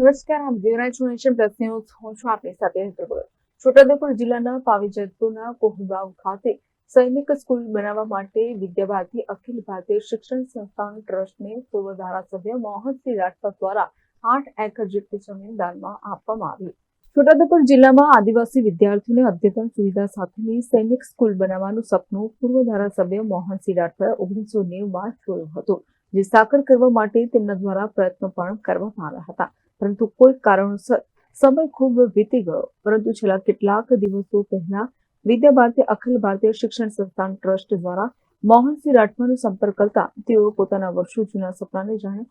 નમસ્કાર, આપ જોઈ રહ્યા છો નેશન પ્લસ હું છું આપની સાથે હેતલ છોટાઉદેપુર જિલ્લાના પાવીજતપુરના કોહગાંવ ખાતે સૈનિક સ્કૂલ બનાવવા માટે વિદ્યાભારતી અખિલ ભારતીય શિક્ષણ સંસ્થાન ટ્રસ્ટને પૂર્વ ધારાસભ્ય મોહનસિંહ રાઠવા દ્વારા આઠ એકર જેટલી જમીન દાનમાં આપવામાં આવી. છોટાઉદેપુર જિલ્લામાં આદિવાસી વિદ્યાર્થીઓને અદ્યતન સુવિધા સાથેની સૈનિક સ્કૂલ બનાવવાનું સપનું પૂર્વ ધારાસભ્ય મોહનસિંહ રાઠવાએ ઓગણીસો નેવમાં જોયું હતું, જે સાકર કરવા માટે તેમના દ્વારા પ્રયત્નો પણ કરવામાં આવ્યા હતા. પરંતુ કોઈ કારણોસર સમય ખૂબ વીતી ગયો. પરંતુ છેલ્લા કેટલાક દિવસો પહેલા વિદ્યા ભારતી, અખિલ ભારતીય શિક્ષણ સંસ્થાન ટ્રસ્ટ દ્વારા મોહનસિંહ રાઠવાનો સંપર્ક કરતા તેઓ પોતાના વર્ષો જૂના સપનાને જાણે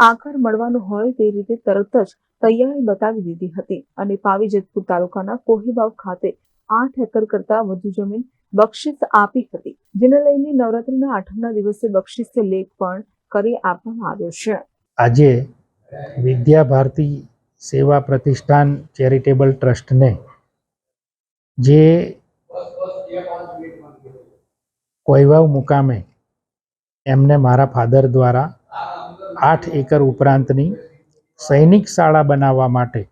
આકાર મળવાનું હોય તે રીતે તરત જ તૈયારી બતાવી દીધી હતી અને પાવી જેતપુર તાલુકાના કોહીબાવ ખાતે આઠ એકર કરતા વધુ જમીન બક્ષિસ આપી હતી, જેને લઈને નવરાત્રીના આઠમના દિવસે બક્ષિસ લેખ પણ કરી આપવામાં આવ્યો છે. આજે વિદ્યા ભારતી સેવા પ્રતિષ્ઠાન ચેરિટેબલ ટ્રસ્ટને જે કોઈવાવ મુકામે એમને મારા ફાધર દ્વારા આઠ એકર ઉપરાંતની સૈનિક શાળા બનાવવા માટે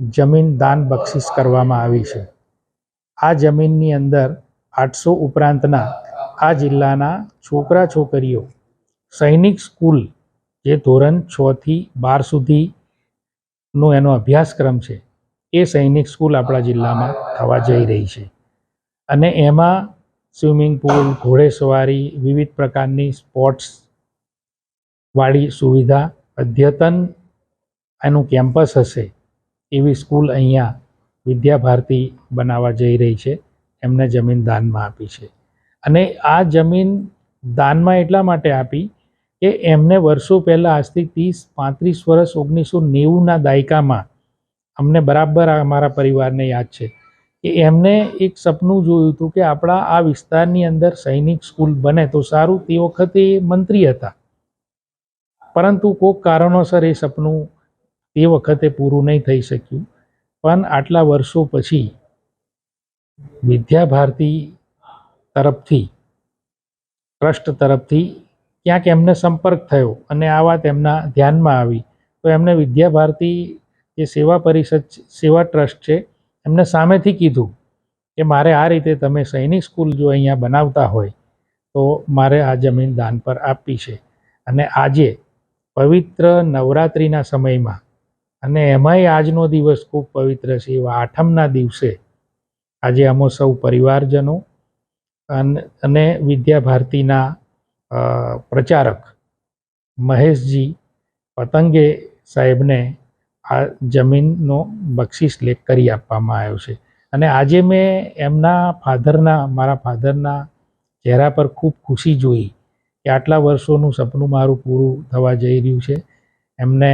જમીન દાન બક્ષિસ કરવામાં આવી છે. આ જમીનની અંદર આઠસો ઉપરાંતના આ જિલ્લાના છોકરા છોકરીઓ સૈનિક સ્કૂલ જે ધોરણ છથી બાર સુધીનો એનો અભ્યાસક્રમ છે, એ સૈનિક સ્કૂલ આપણા જિલ્લામાં થવા જઈ રહી છે. અને એમાં સ્વિમિંગ પુલ, ઘોડેસવારી, વિવિધ પ્રકારની સ્પોર્ટ્સ વાળી સુવિધા, અદ્યતન એનું કેમ્પસ હશે, એવી સ્કૂલ અહીંયા વિદ્યા ભારતી બનાવવા જઈ રહી છે, એમને જમીન દાનમાં આપી છે. અને આ જમીન દાનમાં એટલા માટે આપી કે એમને વર્ષો પહેલાં આજથી ત્રીસ, પાંત્રીસ વર્ષ ઓગણીસો નેવુંના દાયકામાં અમને બરાબર અમારા પરિવારને યાદ છે. કે એમને એક સપનું જોયું હતું કે આપણા આ વિસ્તારની અંદર સૈનિક સ્કૂલ બને તો સારું તે વખતે એ મંત્રી હતા. પરંતુ કોઈક કારણોસર એ સપનું તે વખતે પૂરું નહીં થઈ શક્યું. પણ આટલા વર્ષો પછી વિદ્યાભારતી તરફથી, ટ્રસ્ટ તરફથી ક્યાંક એમને સંપર્ક થયો અને આ વાત એમના ધ્યાનમાં આવી. તો એમને વિદ્યા ભારતી જે સેવા પરિષદ સેવા ટ્રસ્ટ છે એમને સામેથી કીધું કે મારે આ રીતે તમે સૈનિક સ્કૂલ જો અહીંયા બનાવતા હોય તો મારે આ જમીન દાન પર આપવી છે. અને આજે પવિત્ર નવરાત્રિના સમયમાં અને એમાંય આજનો દિવસ ખૂબ પવિત્ર છે એવા આઠમના દિવસે આજે અમો સૌ પરિવારજનો અન- અને વિદ્યા ભારતીના અ, પ્રચારક મહેશજી પતંગે સાહેબને આ જમીનનો બક્ષિસ લેખ કરી આપવામાં આવ્યો છે. અને આજે મેં એમના ફાધરના મારા ફાધરના ચહેરા પર ખૂબ ખુશી જોઈ કે આટલા વર્ષોનું સપનું મારું પૂરું થવા જઈ રહ્યું છે. એમને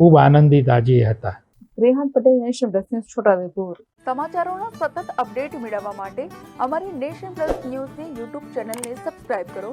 ખૂબ આનંદિત આજે હતા. Rehan Patel nation plus news Chhota Udaipur. સમાચારોનો સતત અપડેટ મેળવવા માટે અમારી નેશન પ્લસ ન્યૂઝની યુટ્યુબ ચેનલને સબસ્ક્રાઇબ કરો.